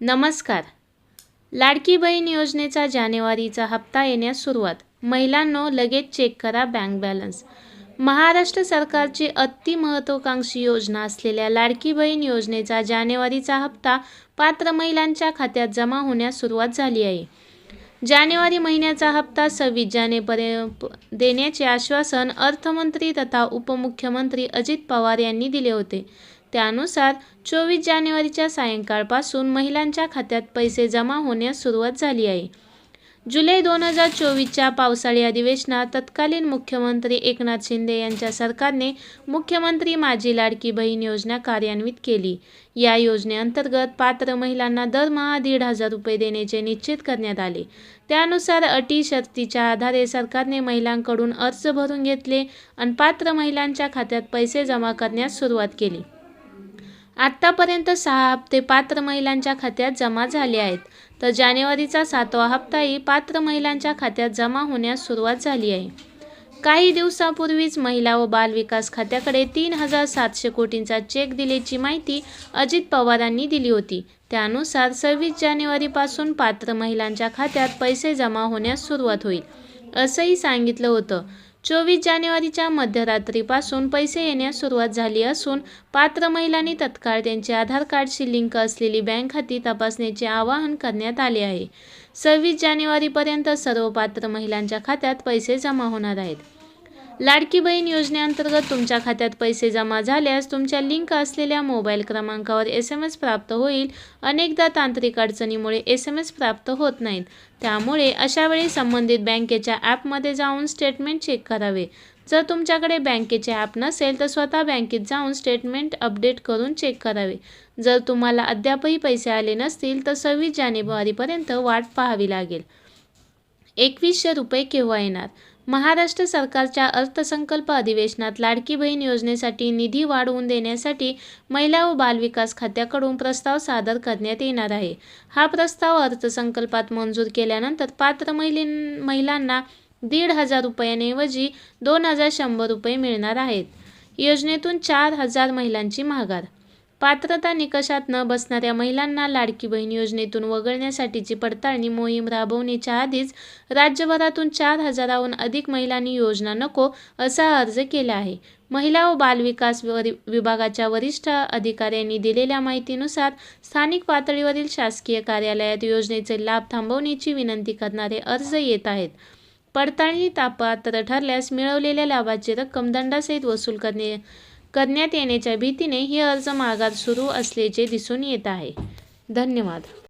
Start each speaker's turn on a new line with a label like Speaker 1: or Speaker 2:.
Speaker 1: नमस्कार. लाडकी बहीण योजनेचा जानेवारीचा हप्ता येण्यास सुरुवात. महिलांनो लगेच चेक करा बँक बॅलन्स महाराष्ट्र सरकारची अति महत्त्वाकांक्षी योजना असलेल्या लाडकी बहीण योजनेचा जानेवारीचा हप्ता पात्र महिलांच्या खात्यात जमा होण्यास सुरुवात झाली आहे. जानेवारी महिन्याचा हप्ता सव्वीस जानेपर्यंत देण्याचे आश्वासन अर्थमंत्री तथा उपमुख्यमंत्री अजित पवार यांनी दिले होते. त्यानुसार चोवीस जानेवारीच्या सायंकाळपासून महिलांच्या खात्यात पैसे जमा होण्यास सुरुवात झाली आहे. जुलै दोन हजार चोवीसच्या पावसाळी अधिवेशनात तत्कालीन मुख्यमंत्री एकनाथ शिंदे यांच्या सरकारने मुख्यमंत्री माझी लाडकी बहीण योजना कार्यान्वित केली. या योजनेअंतर्गत पात्र महिलांना दरमहा दीड हजार रुपये देण्याचे निश्चित करण्यात आले. त्यानुसार अटी शर्तीच्या आधारे सरकारने महिलांकडून अर्ज भरून घेतले आणि पात्र महिलांच्या खात्यात पैसे जमा करण्यास सुरुवात केली. आत्तापर्यंत सहा हप्ते पात्र महिलांच्या खात्यात जमा झाले आहेत. तर जानेवारीचा सातवा हप्ताही पात्र महिलांच्या खात्यात जमा होण्यास सुरुवात झाली आहे. काही दिवसापूर्वीच महिला व बालविकास खात्याकडे तीन हजार सातशे कोटींचा चेक दिल्याची माहिती अजित पवारांनी दिली होती. त्यानुसार सव्वीस जानेवारीपासून पात्र महिलांच्या खात्यात पैसे जमा होण्यास सुरुवात होईल असंही सांगितलं होतं. चोवीस जानेवारीच्या मध्यरात्रीपासून पैसे येण्यास सुरुवात झाली असून पात्र महिलांनी तत्काळ त्यांचे आधार कार्डशी लिंक असलेली बँक खाती तपासण्याचे आवाहन करण्यात आले आहे. सव्वीस जानेवारीपर्यंत सर्व पात्र महिलांच्या खात्यात पैसे जमा होणार आहेत. लाडकी बहीण योजनेअंतर्गत तुमच्या खात्यात पैसे जमा झाल्यास तुमच्या लिंक असलेल्या मोबाईल क्रमांकावर एस एम एस प्राप्त होईल. अनेकदा तांत्रिक अडचणीमुळे एस एम एस प्राप्त होत नाहीत. त्यामुळे अशावेळी संबंधित बँकेच्या ॲपमध्ये जाऊन स्टेटमेंट चेक करावे. जर तुमच्याकडे बँकेचे ॲप नसेल तर स्वतः बँकेत जाऊन स्टेटमेंट अपडेट करून चेक करावे. जर तुम्हाला अद्यापही पैसे आले नसतील तर सव्वीस जानेवारीपर्यंत वाट पाहावी लागेल. एकवीसशे रुपये केव्हा येणार? महाराष्ट्र सरकारच्या अर्थसंकल्प अधिवेशनात लाडकी बहीण योजनेसाठी निधी वाढवून देण्यासाठी महिला व बालविकास खात्याकडून प्रस्ताव सादर करण्यात येणार आहे. हा प्रस्ताव अर्थसंकल्पात मंजूर केल्यानंतर पात्र महिलीं महिलांना दीड हजार रुपयांऐवजी दोन हजार शंभर रुपये मिळणार आहेत. योजनेतून चार हजार महिलांची माघार पात्रता निकषात न बसणाऱ्या महिलांना लाडकी बहीण योजनेतून वगळण्यासाठीची पडताळणी मोहीम राबवण्याच्या आधीच राज्यभरातून चार हजाराहून अधिक महिलांनी योजना नको असा अर्ज केला आहे. महिला व बालविकास विभागाच्या वरिष्ठ अधिकाऱ्यांनी दिलेल्या माहितीनुसार स्थानिक पातळीवरील शासकीय कार्यालयात योजनेचे लाभ थांबवण्याची विनंती करणारे अर्ज येत आहेत. पडताळणी तापात्र ठरल्यास मिळवलेल्या लाभाची रक्कम दंडासहित वसूल करणे करण्यात येण्याच्या भीतीने हे अर्ज मागास सुरू असल्याचे दिसून येत आहे. धन्यवाद.